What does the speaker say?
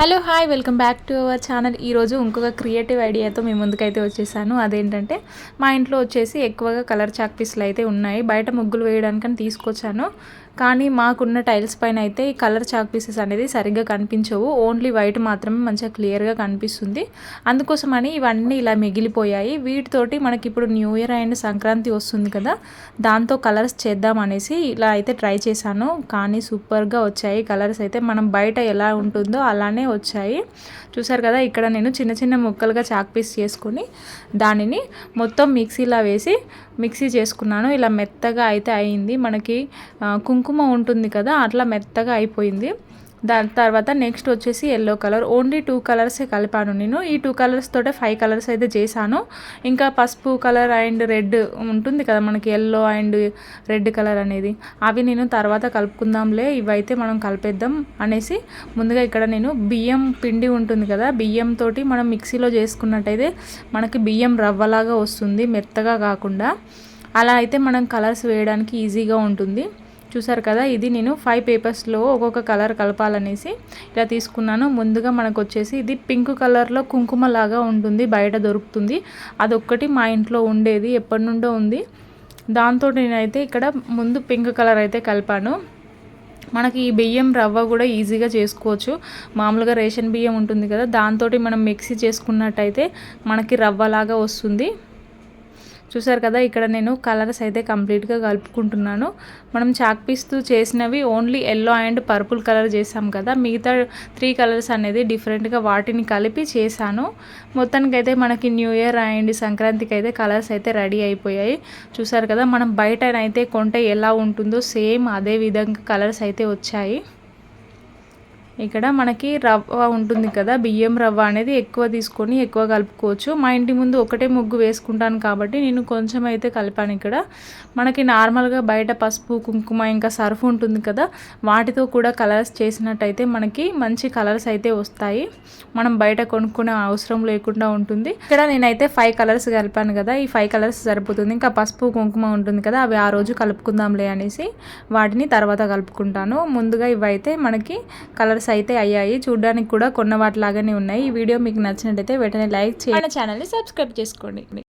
Hello hi welcome back to our channel. ఈరోజు ఇంకొక creative ఐడియాతో మేము ముందుకైతే వచ్చేసాను. అదేంటంటే మా ఇంట్లో వచ్చేసి ఎక్కువగా కలర్ చాక్ పీస్లు అయితే ఉన్నాయి. బయట ముగ్గులు వేయడానికని తీసుకొచ్చాను. కానీ మాకున్న టైల్స్ పైన అయితే ఈ కలర్ చాక్ పీసెస్ అనేది సరిగ్గా కనిపించవు. ఓన్లీ వైట్ మాత్రమే మంచిగా క్లియర్గా కనిపిస్తుంది. అందుకోసమని ఇవన్నీ ఇలా మిగిలిపోయాయి. వీటితోటి మనకి ఇప్పుడు న్యూ ఇయర్ అండ్ సంక్రాంతి వస్తుంది కదా దాంతో కలర్స్ చేద్దాం అనేసి ఇలా అయితే ట్రై చేశాను. కానీ సూపర్గా వచ్చాయి కలర్స్ అయితే. మనం బయట ఎలా ఉంటుందో అలానే వచ్చాయి. చూసారు కదా ఇక్కడ నేను చిన్న చిన్న ముక్కలుగా చాక్ పీస్ చేసుకొని దానిని మొత్తం మిక్సీలో వేసి మిక్సీ చేసుకున్నాను. ఇలా మెత్తగా అయితే అయింది. మనకి కుంకుమ ఉంటుంది కదా అట్లా మెత్తగా అయిపోయింది. దాని తర్వాత నెక్స్ట్ వచ్చేసి ఎల్లో కలర్ ఓన్లీ టూ కలర్సే కలిపాను నేను. ఈ టూ కలర్స్ తోటే ఫైవ్ కలర్స్ అయితే చేశాను. ఇంకా పసుపు కలర్ అండ్ రెడ్ ఉంటుంది కదా మనకి ఎల్లో అండ్ రెడ్ కలర్ అనేది. అవి నేను తర్వాత కలుపుకుందాంలే. ఇవైతే మనం కలిపేద్దాం అనేసి ముందుగా ఇక్కడ నేను బియ్యం పిండి ఉంటుంది కదా బియ్యంతో మనం మిక్సీలో చేసుకున్నట్టయితే మనకి బియ్యం రవ్వలాగా వస్తుంది మెత్తగా కాకుండా. అలా అయితే మనం కలర్స్ వేయడానికి ఈజీగా ఉంటుంది. చూసారు కదా ఇది నేను ఫైవ్ పేపర్స్లో ఒక్కొక్క కలర్ కలపాలనేసి ఇలా తీసుకున్నాను. ముందుగా మనకు వచ్చేసి ఇది పింక్ కలర్లో కుంకుమ లాగా ఉంటుంది బయట దొరుకుతుంది. అదొక్కటి మా ఇంట్లో ఉండేది ఎప్పటి నుండో ఉంది. దాంతో నేనైతే ఇక్కడ ముందు పింక్ కలర్ అయితే కలిపాను. మనకి ఈ బియ్యం రవ్వ కూడా ఈజీగా చేసుకోవచ్చు. మామూలుగా రేషన్ బియ్యం ఉంటుంది కదా దాంతో మనం మిక్సీ చేసుకున్నట్టయితే మనకి రవ్వలాగా వస్తుంది. చూసారు కదా ఇక్కడ నేను కలర్స్ అయితే కంప్లీట్గా కలుపుకుంటున్నాను. మనం చాక్ పీస్తో చేసినవి only yellow and purple colour చేసాం కదా మిగతా త్రీ కలర్స్ అనేది డిఫరెంట్గా వాటిని కలిపి చేశాను. మొత్తానికైతే మనకి న్యూ ఇయర్ అండ్ సంక్రాంతికి అయితే కలర్స్ అయితే రెడీ అయిపోయాయి. చూసారు కదా మనం బయటనైతే కొంటే ఎలా ఉంటుందో సేమ్ అదే విధంగా కలర్స్ అయితే వచ్చాయి. ఇక్కడ మనకి రవ్వ ఉంటుంది కదా బియ్యం రవ్వ అనేది ఎక్కువ తీసుకొని ఎక్కువ కలుపుకోవచ్చు. మా ఇంటి ముందు ఒకటే ముగ్గు వేసుకుంటాను కాబట్టి నేను కొంచెం అయితే కలిపాను ఇక్కడ. మనకి నార్మల్గా బయట పసుపు కుంకుమ ఇంకా సర్ఫ్ ఉంటుంది కదా వాటితో కూడా కలర్స్ చేసినట్టయితే మనకి మంచి కలర్స్ అయితే వస్తాయి. మనం బయట కొనుక్కునే అవసరం లేకుండా ఉంటుంది. ఇక్కడ నేనైతే ఫైవ్ కలర్స్ కలిపాను కదా ఈ ఫైవ్ కలర్స్ సరిపోతుంది. ఇంకా పసుపు కుంకుమ ఉంటుంది కదా అవి ఆ రోజు కలుపుకుందాంలే అనేసి వాటిని తర్వాత కలుపుకుంటాను. ముందుగా ఇవైతే మనకి కలర్స్ అయితే అయ్యాయి. చూడడానికి కూడా కొన్న వాటిలాగానే ఉన్నాయి. ఈ వీడియో మీకు నచ్చినట్టయితే వెంటనే లైక్ చేయండి. ఛానల్ని సబ్స్క్రైబ్ చేసుకోండి.